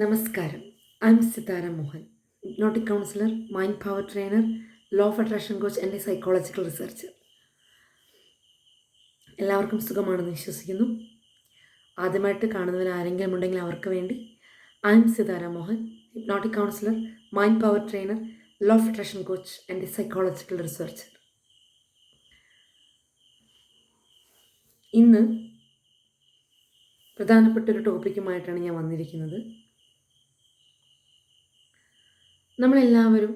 നമസ്കാരം. I'm Sitara Mohan hypnotic counsellor mind power trainer law of attraction coach എന്റെ psychological researcher എല്ലാവർക്കും സുഖമാണെന്ന് വിശ്വസിക്കുന്നു. ആദ്യമായിട്ട് കാണുന്നവർ ആരെങ്കിലും ഉണ്ടെങ്കിൽ അവർക്ക് വേണ്ടി I'm Sitara Mohan hypnotic counsellor mind power trainer law of attraction coach എന്റെ സൈക്കോളജിക്കൽ റിസർച്ചർ ഇന്ന് പ്രധാനപ്പെട്ട ഒരു ടോപ്പിക്കുമായിട്ടാണ് ഞാൻ വന്നിരിക്കുന്നത്. നമ്മളെല്ലാവരും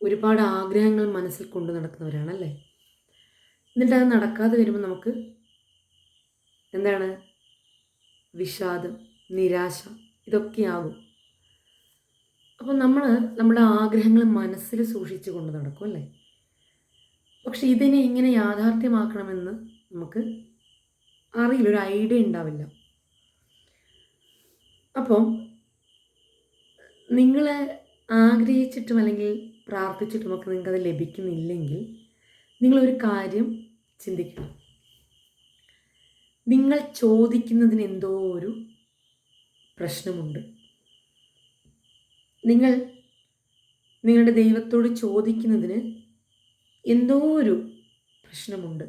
ഒരുപാട് ആഗ്രഹങ്ങൾ മനസ്സിൽ കൊണ്ടു നടക്കുന്നവരാണല്ലേ? എന്നിട്ട് അത് നടക്കാതെ വരുമ്പോൾ നമുക്ക് എന്താണ്? വിഷാദം നിരാശ ഇതൊക്കെയാകും അപ്പോൾ നമ്മൾ നമ്മുടെ ആഗ്രഹങ്ങൾ മനസ്സിൽ സൂക്ഷിച്ചു കൊണ്ട് നടക്കും അല്ലേ? പക്ഷെ ഇതിനെ എങ്ങനെ യാഥാർത്ഥ്യമാക്കണമെന്ന് നമുക്ക് അറിയില്ല ഒരു ഐഡിയ ഉണ്ടാവില്ല. അപ്പം നിങ്ങൾ ആഗ്രഹിച്ചിട്ടും അല്ലെങ്കിൽ പ്രാർത്ഥിച്ചിട്ടും ഒക്കെ നിങ്ങൾക്കത് ലഭിക്കുന്നില്ലെങ്കിൽ നിങ്ങളൊരു കാര്യം ചിന്തിക്കണം. നിങ്ങൾ ചോദിക്കുന്നതിന് എന്തോ ഒരു പ്രശ്നമുണ്ട്. നിങ്ങൾ നിങ്ങളുടെ ദൈവത്തോട് ചോദിക്കുന്നതിന് എന്തോ ഒരു പ്രശ്നമുണ്ട്.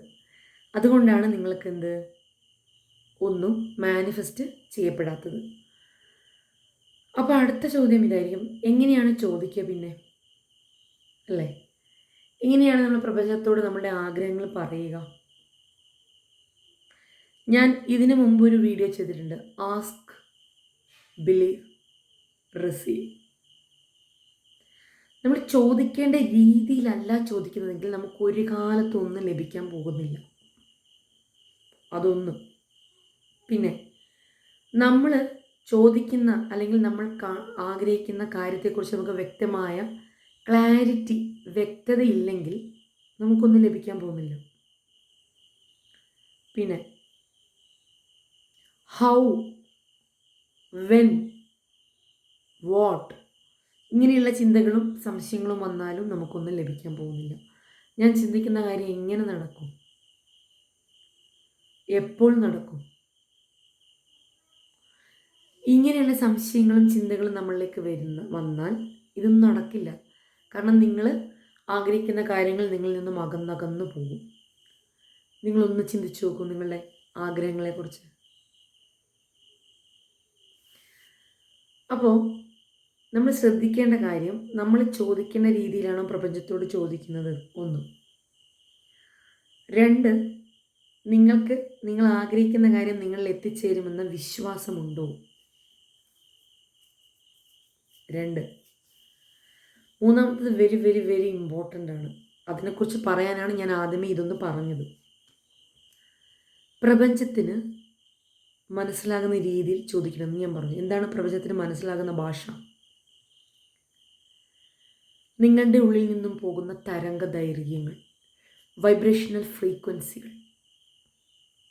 അതുകൊണ്ടാണ് നിങ്ങൾക്ക് എന്ത് ഒന്നും മാനിഫെസ്റ്റ് ചെയ്യപ്പെടാത്തത്. അപ്പോൾ അടുത്ത ചോദ്യം ഇതായിരിക്കും. എങ്ങനെയാണ് ചോദിക്കുക പിന്നെ? അല്ലേ? എങ്ങനെയാണ് നമ്മൾ പ്രപഞ്ചത്തോട് നമ്മുടെ ആഗ്രഹങ്ങൾ പറയുക? ഞാൻ ഇതിനു മുമ്പ് ഒരു വീഡിയോ ചെയ്തിട്ടുണ്ട്. ആസ്ക് ബിലീവ് റിസീവ് നമ്മൾ ചോദിക്കേണ്ട രീതിയിലല്ല ചോദിക്കുന്നതെങ്കിൽ നമുക്ക് ഒരു കാലത്തൊന്നും ലഭിക്കാൻ പോകുന്നില്ല. അതൊന്നും. പിന്നെ നമ്മൾ ചോദിക്കുന്ന അല്ലെങ്കിൽ നമ്മൾ ആഗ്രഹിക്കുന്ന കാര്യത്തെക്കുറിച്ച് നമുക്ക് വ്യക്തമായ ക്ലാരിറ്റി വ്യക്തത ഇല്ലെങ്കിൽ നമുക്കൊന്നും ലഭിക്കാൻ പോകുന്നില്ല. പിന്നെ ഹൗ വെൻ വാട്ട് ഇങ്ങനെയുള്ള ചിന്തകളും സംശയങ്ങളും വന്നാലും നമുക്കൊന്നും ലഭിക്കാൻ പോകുന്നില്ല. ഞാൻ ചിന്തിക്കുന്ന കാര്യം എങ്ങനെ നടക്കും? എപ്പോൾ നടക്കും? ഇങ്ങനെയുള്ള സംശയങ്ങളും ചിന്തകളും നമ്മളിലേക്ക് വരുന്ന വന്നാൽ ഇതൊന്നും നടക്കില്ല. കാരണം നിങ്ങൾ ആഗ്രഹിക്കുന്ന കാര്യങ്ങൾ നിങ്ങളിൽ നിന്നും അകന്നകന്നു പോകും. നിങ്ങളൊന്ന് ചിന്തിച്ചു നോക്കൂ നിങ്ങളുടെ ആഗ്രഹങ്ങളെക്കുറിച്ച്. അപ്പോൾ നമ്മൾ ശ്രദ്ധിക്കേണ്ട കാര്യം നമ്മൾ ചോദിക്കേണ്ട രീതിയിലാണോ പ്രപഞ്ചത്തോട് ചോദിക്കുന്നത്? ഒന്ന്. രണ്ട് നിങ്ങൾക്ക് നിങ്ങൾ ആഗ്രഹിക്കുന്ന കാര്യം നിങ്ങളിൽ എത്തിച്ചേരുമെന്ന വിശ്വാസമുണ്ടോ? രണ്ട്. മൂന്നാമത്തത് വെരി വെരി വെരി ഇമ്പോർട്ടന്റ് ആണ്. അതിനെക്കുറിച്ച് പറയാനാണ് ഞാൻ ആദ്യമേ ഇതൊന്ന് പറഞ്ഞത്. പ്രപഞ്ചത്തിന് മനസ്സിലാകുന്ന രീതിയിൽ ചോദിക്കണമെന്ന് ഞാൻ പറഞ്ഞു. എന്താണ് പ്രപഞ്ചത്തിന് മനസ്സിലാകുന്ന ഭാഷ? നിങ്ങളുടെ ഉള്ളിൽ നിന്നും പോകുന്ന തരംഗ ദൈർഘ്യങ്ങൾ വൈബ്രേഷണൽ ഫ്രീക്വൻസികൾ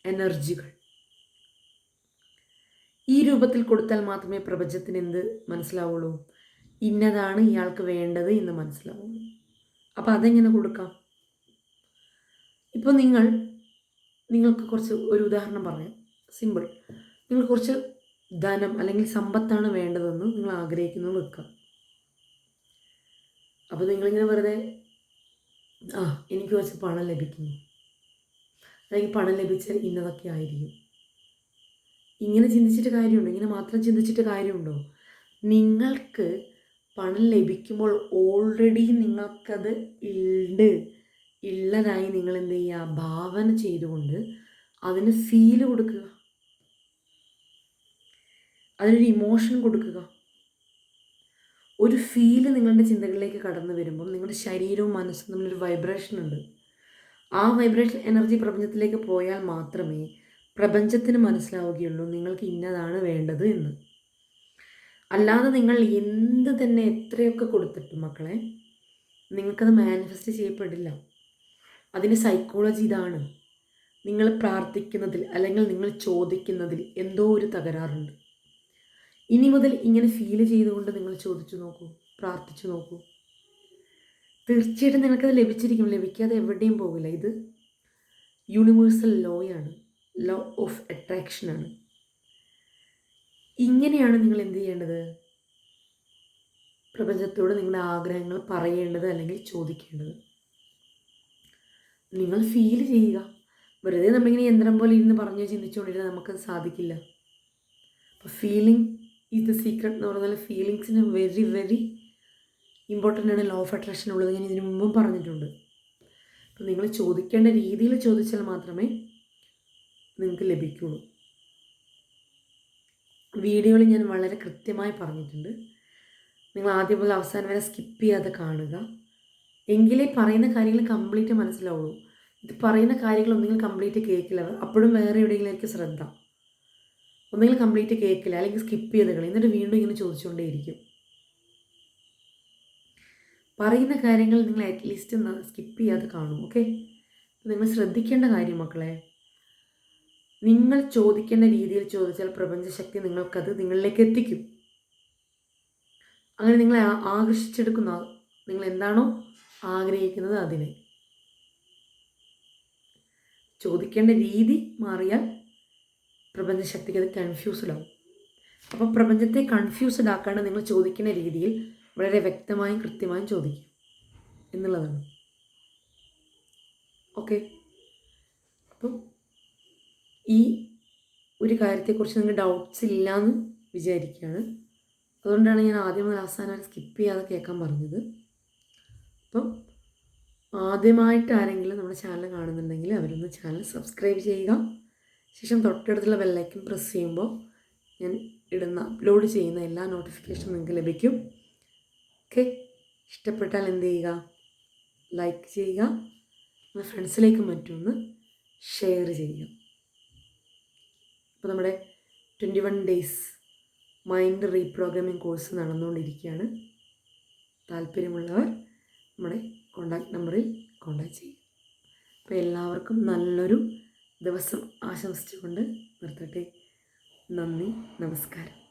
എനർജികൾ. ഈ രൂപത്തിൽ കൊടുത്താൽ മാത്രമേ പ്രപഞ്ചത്തിന് എന്ത് മനസ്സിലാവുള്ളൂ? ഇന്നതാണ് ഇയാൾക്ക് വേണ്ടത് എന്ന് മനസ്സിലാവും. അപ്പോൾ അതെങ്ങനെ കൊടുക്കാം? ഇപ്പോൾ നിങ്ങൾ നിങ്ങൾക്ക് കുറച്ച് ഒരു ഉദാഹരണം പറയാം. സിമ്പിൾ നിങ്ങൾ കുറച്ച് ധനം അല്ലെങ്കിൽ സമ്പത്താണ് വേണ്ടതെന്ന് നിങ്ങൾ ആഗ്രഹിക്കുന്നത് വെക്കുക. അപ്പോൾ നിങ്ങളിങ്ങനെ വെറുതെ ആ എനിക്ക് കുറച്ച് പണം ലഭിക്കുന്നു. അല്ലെങ്കിൽ പണം ലഭിച്ചാൽ ഇന്നതൊക്കെ ആയിരിക്കും. ഇങ്ങനെ ചിന്തിച്ചിട്ട് കാര്യമുണ്ടോ? ഇങ്ങനെ മാത്രം ചിന്തിച്ചിട്ട് കാര്യമുണ്ടോ? നിങ്ങൾക്ക് പണം ലഭിക്കുമ്പോൾ ഓൾറെഡി നിങ്ങൾക്കത് ഉണ്ട് ഉള്ളതായി നിങ്ങൾ എന്ത് ചെയ്യുക ഭാവന ചെയ്തുകൊണ്ട് അതിന് ഫീൽ കൊടുക്കുക. അതിനൊരു ഇമോഷൻ കൊടുക്കുക. ഒരു ഫീൽ നിങ്ങളുടെ ചിന്തകളിലേക്ക് കടന്നു വരുമ്പോൾ നിങ്ങളുടെ ശരീരവും മനസ്സും തമ്മിലൊരു വൈബ്രേഷൻ ഉണ്ട്. ആ വൈബ്രേഷൻ എനർജി പ്രപഞ്ചത്തിലേക്ക് പോയാൽ മാത്രമേ പ്രപഞ്ചത്തിന് മനസ്സിലാവുകയുള്ളൂ നിങ്ങൾക്ക് ഇന്നതാണ് വേണ്ടത് എന്ന്. അല്ലാതെ നിങ്ങൾ എന്ത് തന്നെ എത്രയൊക്കെ കൊടുത്തിട്ടും മക്കളെ നിങ്ങൾക്കത് മാനിഫെസ്റ്റ് ചെയ്യപ്പെടില്ല. അതിന് സൈക്കോളജി ഇതാണ്. നിങ്ങൾ പ്രാർത്ഥിക്കുന്നതിൽ അല്ലെങ്കിൽ നിങ്ങൾ ചോദിക്കുന്നതിൽ എന്തോ ഒരു തകരാറുണ്ട്. ഇനി മുതൽ ഇങ്ങനെ ഫീൽ ചെയ്തുകൊണ്ട് നിങ്ങൾ ചോദിച്ചു നോക്കൂ പ്രാർത്ഥിച്ചു നോക്കൂ. തീർച്ചയായിട്ടും നിങ്ങൾക്കത് ലഭിച്ചിരിക്കും. ലഭിക്കാതെ എവിടെയും പോകില്ല. ഇത് യൂണിവേഴ്സൽ ലോയാണ് ലോ ഓഫ് അട്രാക്ഷനാണ് ഇങ്ങനെയാണ് നിങ്ങൾ എന്ത് ചെയ്യേണ്ടത്? പ്രപഞ്ചത്തോട് നിങ്ങളുടെ ആഗ്രഹങ്ങൾ പറയേണ്ടത് അല്ലെങ്കിൽ ചോദിക്കേണ്ടത്? നിങ്ങൾ ഫീൽ ചെയ്യുക. വെറുതെ നമ്മളിങ്ങനെ യന്ത്രം പോലെ ഇരുന്ന് പറഞ്ഞു ചിന്തിച്ചുകൊണ്ടിരുന്നാൽ നമുക്ക് സാധിക്കില്ല. അപ്പോൾ ഫീലിംഗ് ഈസ് ദ സീക്രട്ട് എന്ന് പറഞ്ഞാൽ ഫീലിങ്സിന് വെരി വെരി ഇമ്പോർട്ടന്റ് ആണ് ലോ ഓഫ് അട്രാക്ഷൻ ഉള്ളത്. ഞാൻ ഇതിനു മുമ്പും പറഞ്ഞിട്ടുണ്ട്. അപ്പോൾ നിങ്ങൾ ചോദിക്കേണ്ട രീതിയിൽ ചോദിച്ചാൽ മാത്രമേ നിങ്ങൾക്ക് ലഭിക്കുള്ളൂ. വീഡിയോയിൽ ഞാൻ വളരെ കൃത്യമായി പറഞ്ഞിട്ടുണ്ട്. നിങ്ങൾ ആദ്യം മുതൽ അവസാനം വരെ സ്കിപ്പ് ചെയ്യാതെ കാണുക. എങ്കിലേ പറയുന്ന കാര്യങ്ങൾ കംപ്ലീറ്റ് മനസ്സിലാവുള്ളൂ. ഇത് പറയുന്ന കാര്യങ്ങൾ നിങ്ങൾ കംപ്ലീറ്റ് കേൾക്കില്ല അപ്പോഴും വേറെ എവിടെയെങ്കിലും എനിക്ക് ശ്രദ്ധ. ഒന്നുകിൽ കംപ്ലീറ്റ് കേൾക്കില്ല അല്ലെങ്കിൽ സ്കിപ്പ് ചെയ്ത് കളി എന്നിട്ട് വീണ്ടും ഇങ്ങനെ ചോദിച്ചുകൊണ്ടേയിരിക്കും. പറയുന്ന കാര്യങ്ങൾ നിങ്ങൾ അറ്റ്ലീസ്റ്റ് സ്കിപ്പ് ചെയ്യാതെ കാണും. ഓക്കെ നിങ്ങൾ ശ്രദ്ധിക്കേണ്ട കാര്യം മക്കളെ നിങ്ങൾ ചോദിക്കുന്ന രീതിയിൽ ചോദിച്ചാൽ പ്രപഞ്ചശക്തി നിങ്ങൾക്കത് നിങ്ങളിലേക്ക് എത്തിക്കും. അങ്ങനെ നിങ്ങളെ ആകർഷിച്ചെടുക്കുന്ന നിങ്ങൾ എന്താണോ ആഗ്രഹിക്കുന്നത് അതിനെ. ചോദിക്കേണ്ട രീതി മാറിയാൽ പ്രപഞ്ചശക്തിക്ക് അത് കൺഫ്യൂസ്ഡാവും അപ്പോൾ പ്രപഞ്ചത്തെ കൺഫ്യൂസ്ഡ് ആക്കാണ്ട് നിങ്ങൾ ചോദിക്കുന്ന രീതിയിൽ വളരെ വ്യക്തമായും കൃത്യമായും ചോദിക്കും എന്നുള്ളതാണ്. ഓക്കെ അപ്പം ഈ ഒരു കാര്യത്തെക്കുറിച്ച് നിങ്ങൾക്ക് ഡൗട്ട്സ് ഇല്ലയെന്ന് വിചാരിക്കുകയാണ് അതുകൊണ്ടാണ് ഞാൻ ആദ്യം മുതൽ അവസാനം സ്കിപ്പ് ചെയ്യാതെ കേൾക്കാൻ പറഞ്ഞത്. അപ്പം ആദ്യമായിട്ട് ആരെങ്കിലും നമ്മുടെ ചാനൽ കാണുന്നുണ്ടെങ്കിൽ അവരൊന്ന് ചാനൽ സബ്സ്ക്രൈബ് ചെയ്യുക. ശേഷം തൊട്ടടുത്തുള്ള ബെല്ലൈക്കൻ പ്രസ് ചെയ്യുമ്പോൾ ഞാൻ ഇടുന്ന അപ്ലോഡ് ചെയ്യുന്ന എല്ലാ നോട്ടിഫിക്കേഷനും നിങ്ങൾക്ക് ലഭിക്കും. ഓക്കെ ഇഷ്ടപ്പെട്ടാൽ എന്ത് ചെയ്യുക? ലൈക്ക് ചെയ്യുക. ഫ്രണ്ട്സിലേക്കും ഫ്രണ്ട്സിലേക്ക് മറ്റൊന്ന് ഷെയർ ചെയ്യുക. അപ്പോൾ നമ്മുടെ twenty one days mind reprogramming course നടന്നുകൊണ്ടിരിക്കുകയാണ്. താല്പര്യമുള്ളവർ നമ്മുടെ കോണ്ടാക്ട് നമ്പറിൽ കോണ്ടാക്ട് ചെയ്യും അപ്പോൾ എല്ലാവർക്കും നല്ലൊരു ദിവസം ആശംസിച്ചുകൊണ്ട് നിർത്തട്ടെ. നന്ദി നമസ്കാരം.